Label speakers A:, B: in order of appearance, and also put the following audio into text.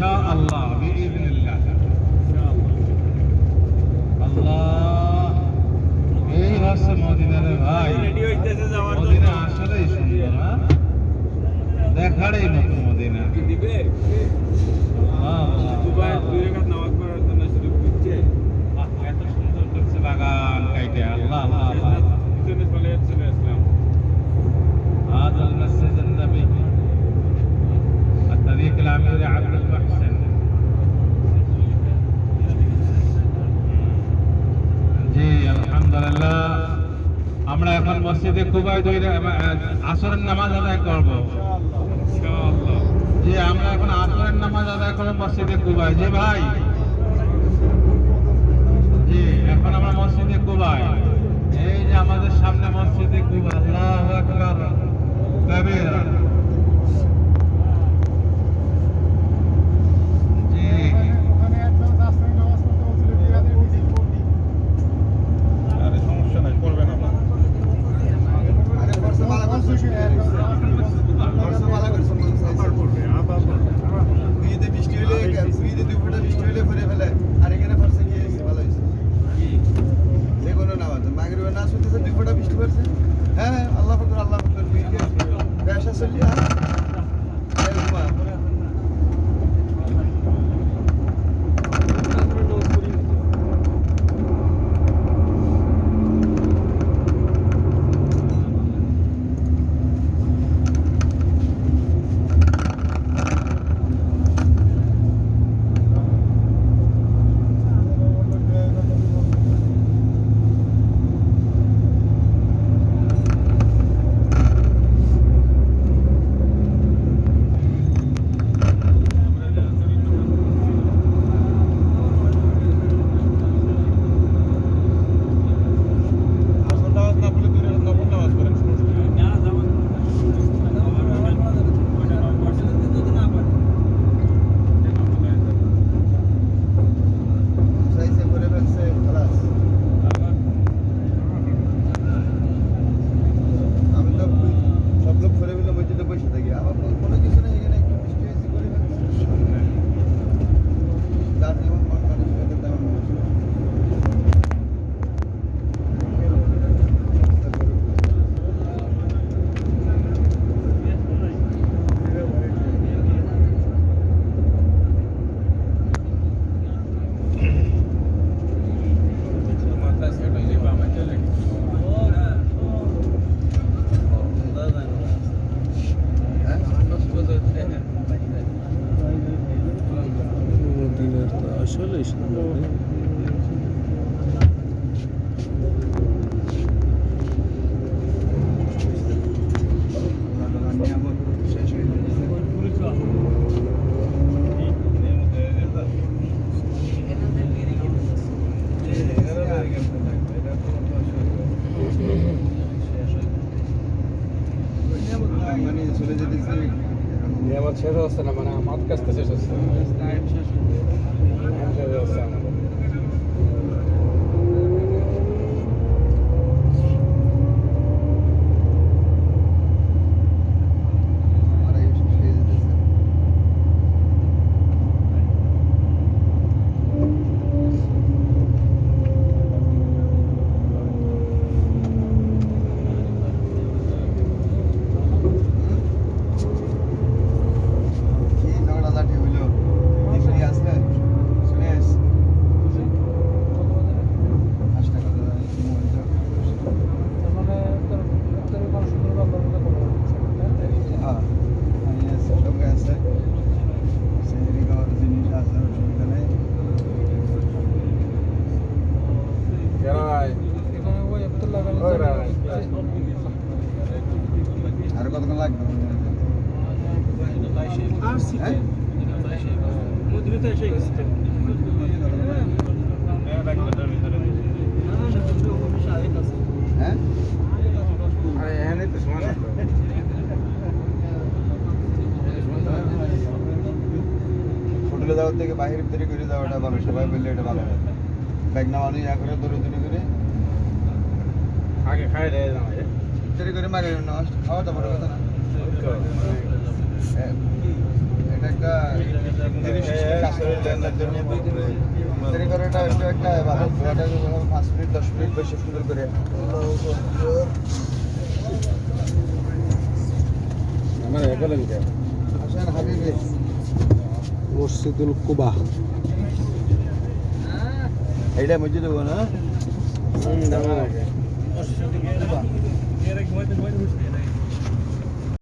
A: ইনশা আল্লাহ আল্লাহ এই হচ্ছে মদিনারে ভাই। মদিনা এখন মসজিদে খুবই আসরের নামাজ আদায় করব। যে আমরা এখন আসরের নামাজ আদায় করব মসজিদে খুবই। যে ভাই জি এখন আমরা মসজিদে
B: That's yeah. মানে
C: চলে
B: যেতেছে
C: নিয়ামত শেষ হচ্ছে না মানে আমার কাছ থেকে শেষ হচ্ছে।
B: টাইম কতক্ষণ লাগবে? হ্যাঁ? হ্যাঁ?
C: হ্যাঁ এখানে
B: হোটেলে যাওয়ার থেকে বাহির ভিতরে করে যাওয়াটা ভালো সবাই বললে এটা ভালো ব্যাগ না মানুষ ইয়া করে দৌড়ে দৌড়ে করে।
C: আগে খাই দেয় চুরি করে
B: মারি নষ্ট খাওয়া তো বড় কথা না। এটা একটা ভালো পাঁচ মিনিট দশ মিনিট বেশি সুন্দর করে।
C: আমার এক
B: হাসান
D: মসজিদুল কুবা।
B: হ্যাঁ। এটা মসজিদ না?
E: Erik, wait, wait, wait.